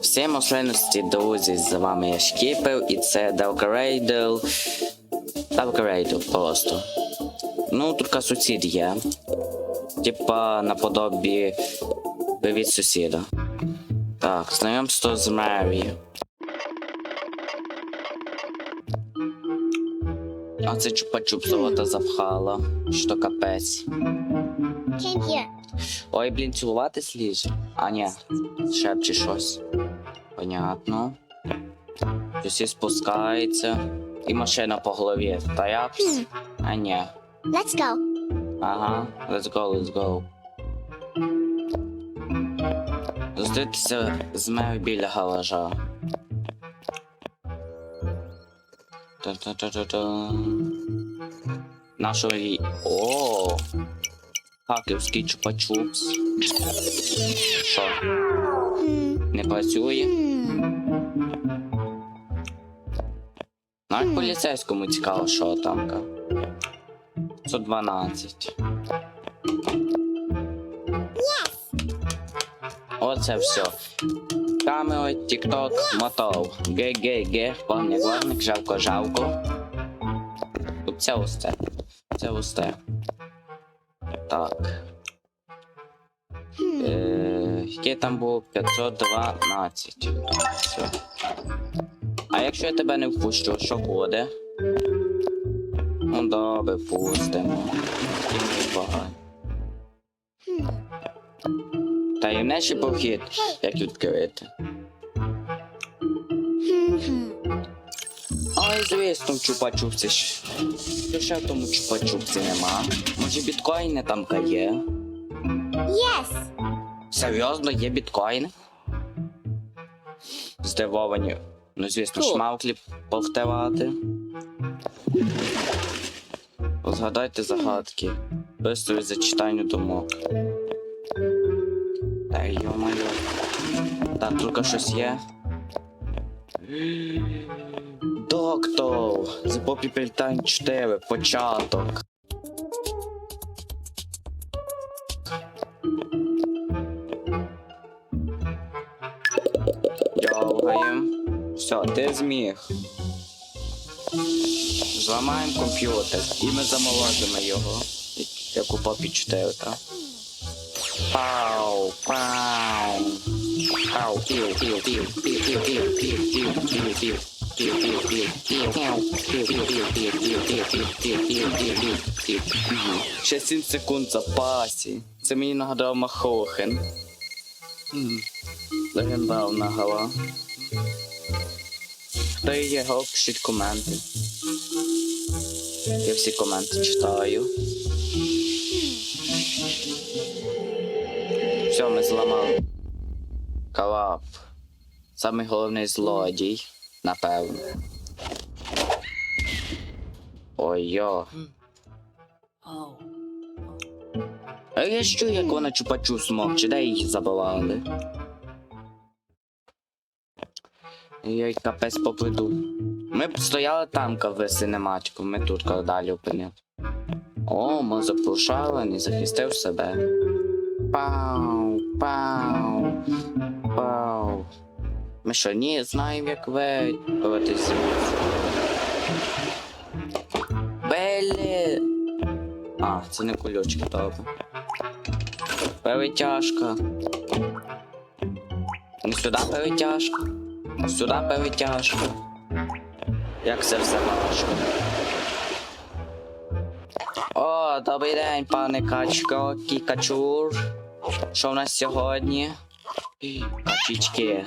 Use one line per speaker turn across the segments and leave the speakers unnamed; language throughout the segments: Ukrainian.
Всім можливості, друзі, з вами я Шкіпер і це Далкарейдл. Далкарейдл просто. Ну, тут сусід є. Типа наподобі Привіт сусіда. Так, знайомство з Мері. А це чупа-чуп золота запхала. Що капець. Ой, блін, цілувати сліз. А, ні, шепче щось. Понятно. Щось спускається. І машина по голові. Та япс. А ні.
Let's go.
Ага, let's go, let's go. Зустрітися з Мері біля гаража. Та-та-та-та-та. Нашої. О! Хакерський чупа-чупс. Що? Не працює? Навіть поліцейському цікаво, що там. ка. 112. Оце все. Камео, тік-ток, мотов. Ге-ге-ге, повний главник, жалко-жалко. Тут це усте. Це усте. Так. Е, який там був 512. Все. А якщо я тебе не впущу, що буде? Ну добре, пустимо. Таємничий похід, як відкрити. Ой, звісно, в чупа-чупці ж. Ще в тому чупа-чупці нема? Може біткоїни там є?
Yes.
Серйозно, є біткоїни? Здивовані. Ну, звісно,
Хто?
шмавклі повтивати. Згадайте загадки. Бистро зачитанню думок. Та йо-моє. Так, тільки щось є. Доктор! З Попі Пельтайн 4, початок. Все, ти зміг. Зламаємо комп'ютер і ми замолодимо його. Як у попі 4, так? Пау, пау. Пау, пів, пів, пів, пів, пів, пів, пів, пів, пів, пів. Ще 7 секунд запасі. Це мені нагадав Махохен. М, Легендарна гра. Хто є гра, пишіть коменти. Я всі коменти читаю. Все, ми зламали. Калап. Самий головний злодій, напевно. Ой-йо. А я що, як вона чупачу смокче, де їх забивали? Йой, капець попаду. Ми б стояли там, коли синематику, ми тут далі опинили. О, ми запрошали, не захистив себе. Пау, пау, пау. Ми що, ні, знаємо, як виявитися. Белі! А, це не кульочки, добре. Перетяжка. Не сюди перетяжка. Сюди перетяжка. Як це все важко. О, добрий день, пане Качко, Кікачур. Що в нас сьогодні? Качечки.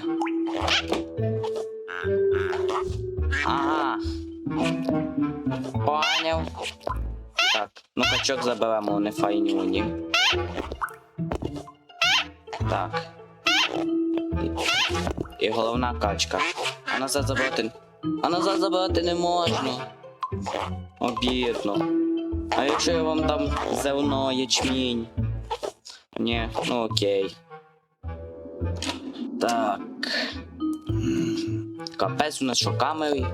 Ага. Поняв. Так, ну качок заберемо, не файнюні. Так. І, головна качка. А назад забрати. А назад забрати не можна. Обідно. А якщо я вам дам зерно, ячмінь? Ні, ну окей. Так. Капець у нас що камери?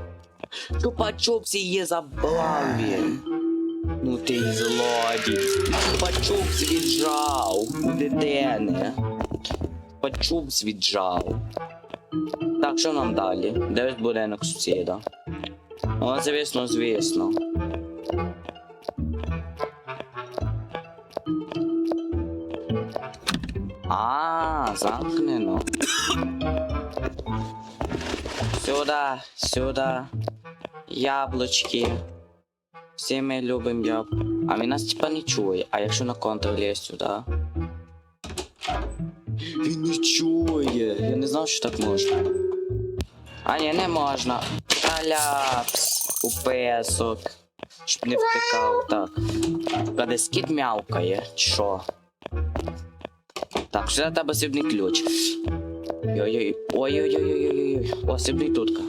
Чупа-чупсі є забаві. Ну ти й злодій. Чупа-чупс віджав у дитини. Чупа-чупс віджав. Що нам далі? Де будинок сусіда? О, звісно, звісно. А, замкнено. Сюда, сюда. Яблучки. Всі ми любимо яб. А він нас типа не чує. А якщо на контр лізь сюди? Він не чує. Я не знав, що так можна. А ні, не можна. Аляпс. У песок. Щоб не втикав. Так. Коли скіт мявкає, чи що? Так, сюди тебе срібний ключ. Ой-ой-ой. Ой-ой-ой-ой-ой. О, срібний тутка.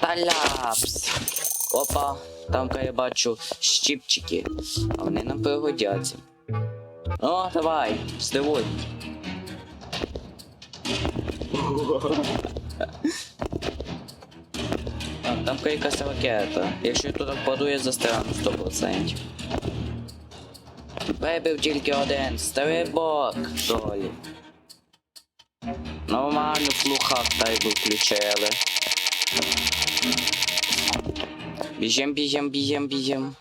Таляпс. Опа, там я бачу щіпчики. А вони нам пригодяться. О, давай, здивуй. Так, там якась ракета. Якщо я туди впаду, я застряну 100%. Вибив тільки один стрибок долі. Нормально плуха тайбу включили. Біжем, біжем, біжем, біжем.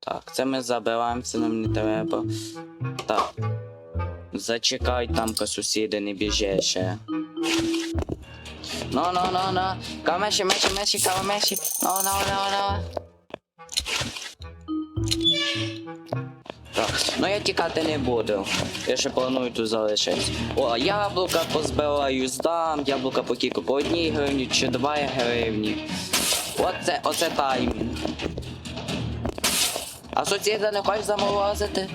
Так, це ми забираємо, це нам не треба. Так. Зачекай там, ка сусіди не біже ще. Ну, ну, ну, ну. Камеші, меші, меші, камеші. Ну, ну, ну, ну. Так, ну я тікати не буду. Я ще планую тут залишитись. О, яблука позбираю, здам, яблука по кілька по одній гривні чи два гривні. Оце, оце таймінг. А сусіда не хочеш заморозити?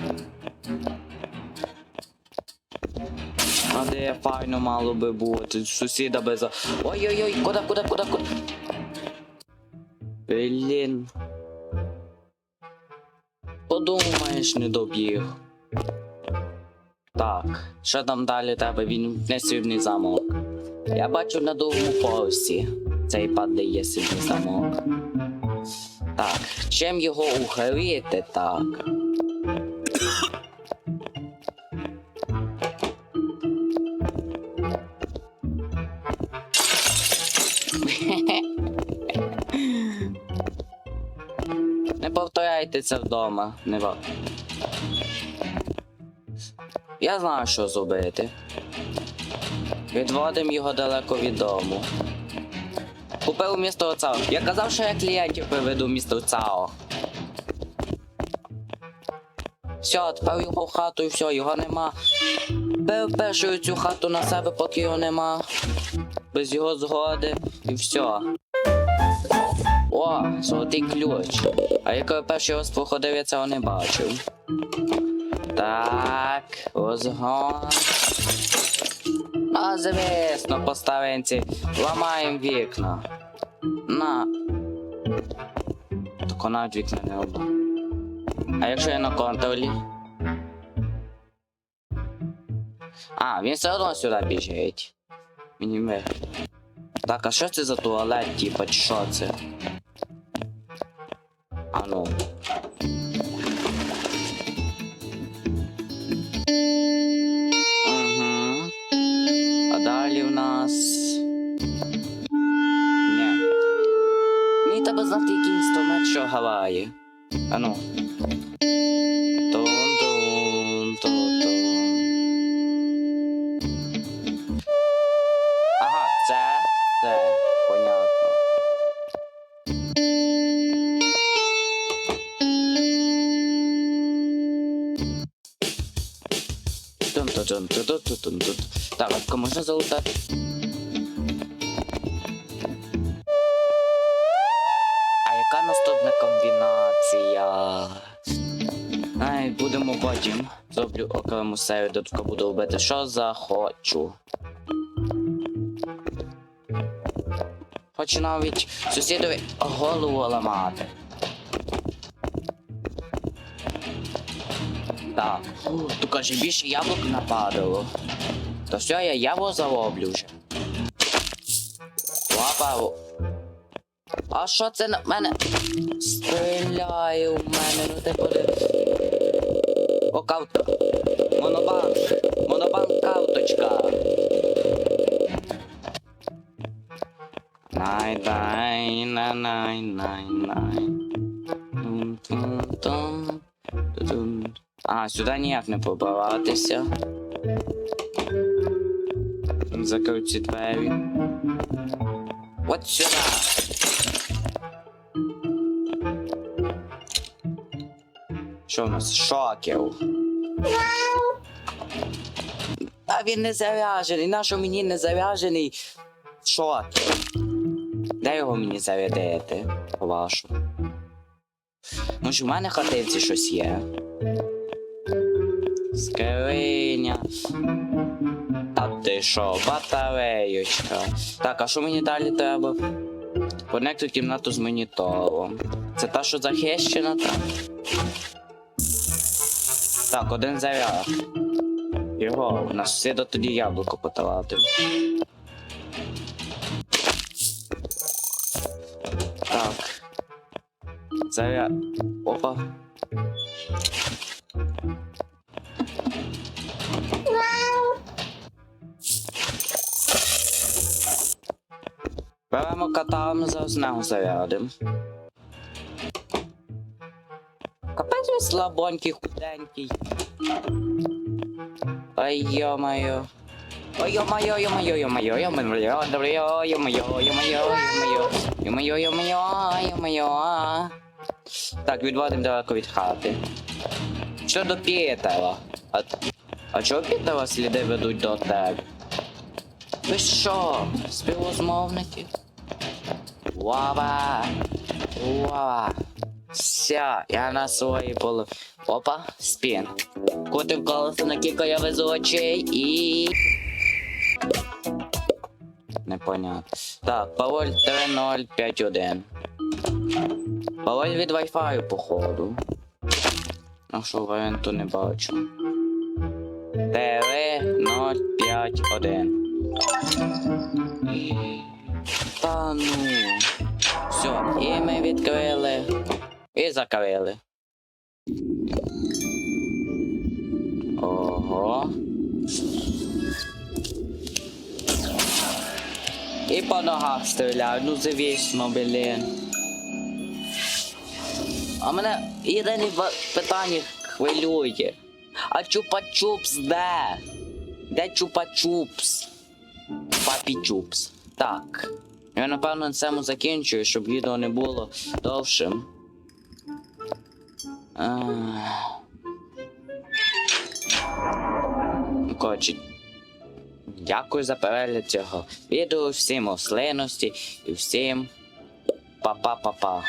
Де файно мало би бути. Сусіда би за. Ой-ой-ой, куди, куди, куди, куди? Блін. Подумаєш, не добіг. Так, що там далі тебе? Він не замок. Я бачу на другому поверсі. Цей падає срібний замок. Так, чим його ухилити так? Не повторяйте це вдома. Не ва... Я знаю, що зробити. Відводимо його далеко від дому. Купив місто ЦАО. Я казав, що я клієнтів приведу місто ЦАО. Все, тепер його в хату і все, його нема. Першою цю хату на себе, поки його нема. Без його згоди і все. О, золотий ключ. А як я перший раз походив, я цього не бачив. Так, розгон. А, звісно, по старинці. Ламаємо вікна. На. Так навіть вікна не робила. А якщо я на контролі? А, він все одно сюди біжить. Мені. Так, а що це за туалет, типа, чи що це? А ну. Угу. А далі в нас. Ні. Мені треба знати, який інструмент, що грає. А ну. Так, лапка можна залутати? А яка наступна комбінація? Ай, будемо потім. Зроблю окрему серію, де буду робити, що захочу. Хочу навіть сусідові голову ламати. Так. Тут каже, більше яблук нападало. То все, я ябло залоблю вже. Лапа. А що це на мене? Стріляє в мене, ну ти подивись. О, кавто. Монобанк. Монобанк кауточка. Най-най-най-най-най-най. А, сюди ніяк не побиватися. Закрив ці двері. От сюди. Що в нас? Шоків. А він не заряджений. Нащо мені не заряджений шокер? Де його мені зарядити? Вашу. Може, в мене в хатинці щось є. Скриня. Та ти що, батареєчка. Так, а що мені далі треба? Конекту кімнату з монітором. Це та, що захищена там? Так, один заряд. Його, у нас сусіда тоді яблуко поталати. Так. Заряд. Опа. Беремо кота, ми зараз нього зарядим. Капець він слабонький, худенький. Ай, ё-моё. Ой, ё-моё, ё-моё, ё-моё, ё-моё, ё-моё, ё-моё, ё-моё, ё-моё, ё-моё, ё-моё, ё-моё. Так, відводимо далеко від хати. Що до Пітера? А, а чого Пітера сліди ведуть до тебе? Ви що, співрозмовники? Вава! Вава! Все, я на своїй полу. Опа, спін. Котив колесо на кілька я везучий і. Непонятно. Так, пароль 3051. Пароль від Wi-Fi, походу. А що варіанту не бачу. 3051. Та ну. Все, і ми відкрили. І закрили. Ого. І по ногах стріляють, ну звісно, блін. А мене єдине питання хвилює. А чупа-чупс де? Де чупа-чупс? Папі чупс. Так. Я напевно на цьому закінчую, щоб відео не було довшим. Коротше, дякую за перегляд цього відео, всім ослиності і всім па-па-па-па.